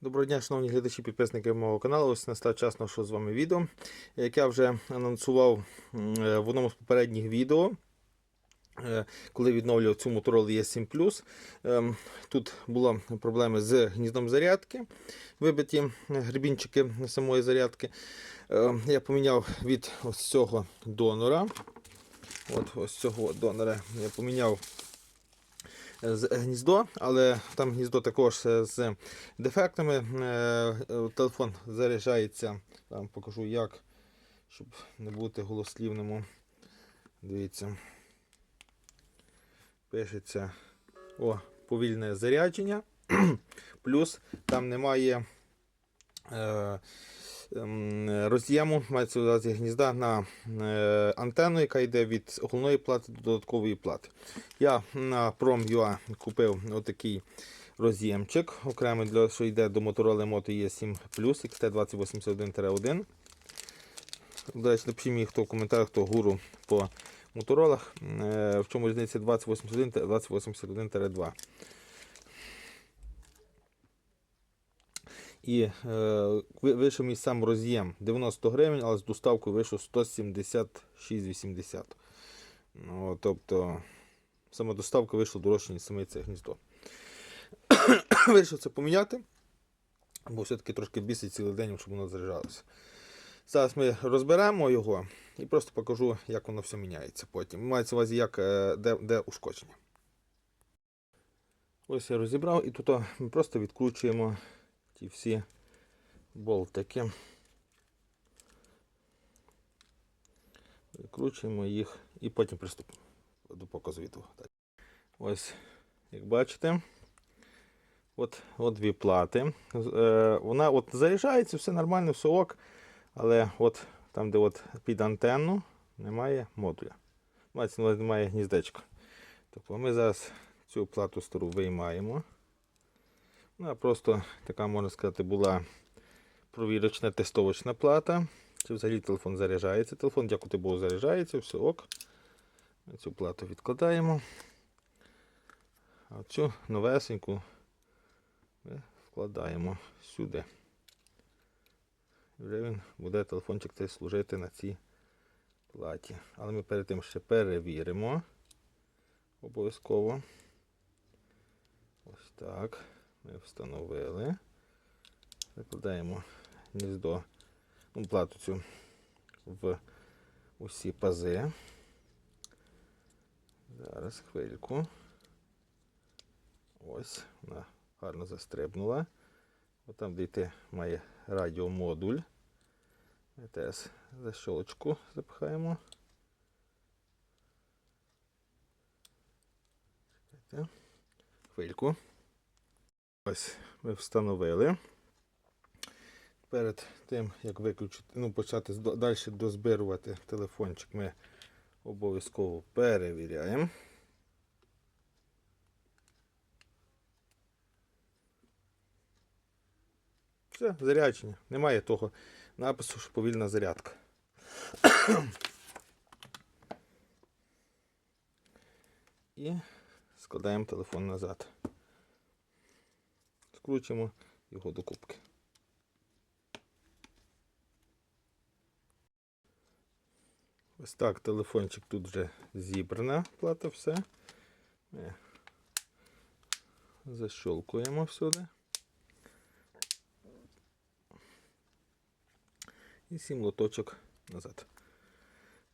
Доброго дня, шановні глядачі, підписники мого каналу. Ось настав час нашого з вами відео. Як я вже анонсував е, в одному з попередніх відео, е, коли відновлював цю Motorola E7 ем, тут були проблеми з гніздом зарядки, вибиті гребінчики самої зарядки. Е, Я поміняв від ось цього донора. От ось цього донора я поміняв гніздо, але там гніздо також е, з дефектами. Е, Телефон заряджається. Вам покажу як, щоб не бути голослівним. Дивіться. Пишеться о, повільне зарядження. Плюс там немає е, роз'єму, мається увазі гнізда на е, антенну, яка йде від головної плати до додаткової плати. Я на Prom.ua купив отакий роз'ємчик, окремий для що йде до Motorola Moto E7 Plus XT2081-1. До речі, напишіть мені, хто в коментарях, хто гуру по моторолах. Е, В чому різниця 2081 та 2081-2. І е, вийшов мій сам роз'єм 90 гривень, але з доставкою вийшов 176,80. Ну, тобто, сама доставка вийшла дорожче, ніж саме це гніздо. Вирішив це поміняти, бо все-таки трошки бісить цілий день, щоб воно заряджалося. Зараз ми розберемо його і просто покажу, як воно все міняється потім. Мається увазі, як, е, де, де ушкодження. Ось я розібрав і тут ми просто відкручуємо ті всі болтики. Викручуємо їх і потім приступимо до показу відео. Ось, як бачите, от, от дві плати. Е, вона от заряджається, все нормально, все ок. Але от там, де от під антенну, немає модуля. Мається немає гніздечка. Тобто ми зараз цю плату стару виймаємо. Ну, просто така, можна сказати, була провірочна тестовочна плата. Чи взагалі телефон заряджається. Телефон, дякувати Богу, заряджається, все ок. Цю плату відкладаємо. А цю новесеньку ми вкладаємо сюди. Вже він буде телефончик цей служити на цій платі. Але ми перед тим ще перевіримо. Обов'язково. Ось так. Ми встановили. Викладаємо гніздо, ну, плату цю в усі пази. Зараз хвильку. Ось, вона гарно застрибнула. Отам, де йти має радіомодуль. Ми теж защолочку запхаємо. Чекайте. Хвильку. Ось ми встановили. Перед тим, як виключити, ну, почати далі дозбирувати телефончик, ми обов'язково перевіряємо. Все, зарядження. Немає того напису, що повільна зарядка. І складаємо телефон назад. Скручуємо його до кубки. Ось так телефончик тут вже зібрана плата, все. Защолкуємо всюди. І сім лоточок назад.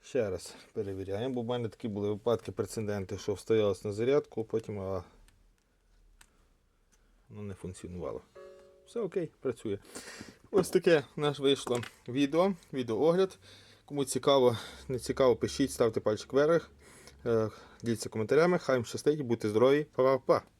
Ще раз перевіряємо, бо в мене такі були випадки, прецеденти, що встоялось на зарядку, потім а, воно не функціонувало. Все окей, працює. Ось таке наш вийшло відео, відеоогляд. Кому цікаво, не цікаво, пишіть, ставте пальчик вверх, е, діліться коментарями. Хай вам щастить, будьте здорові, па-па-па!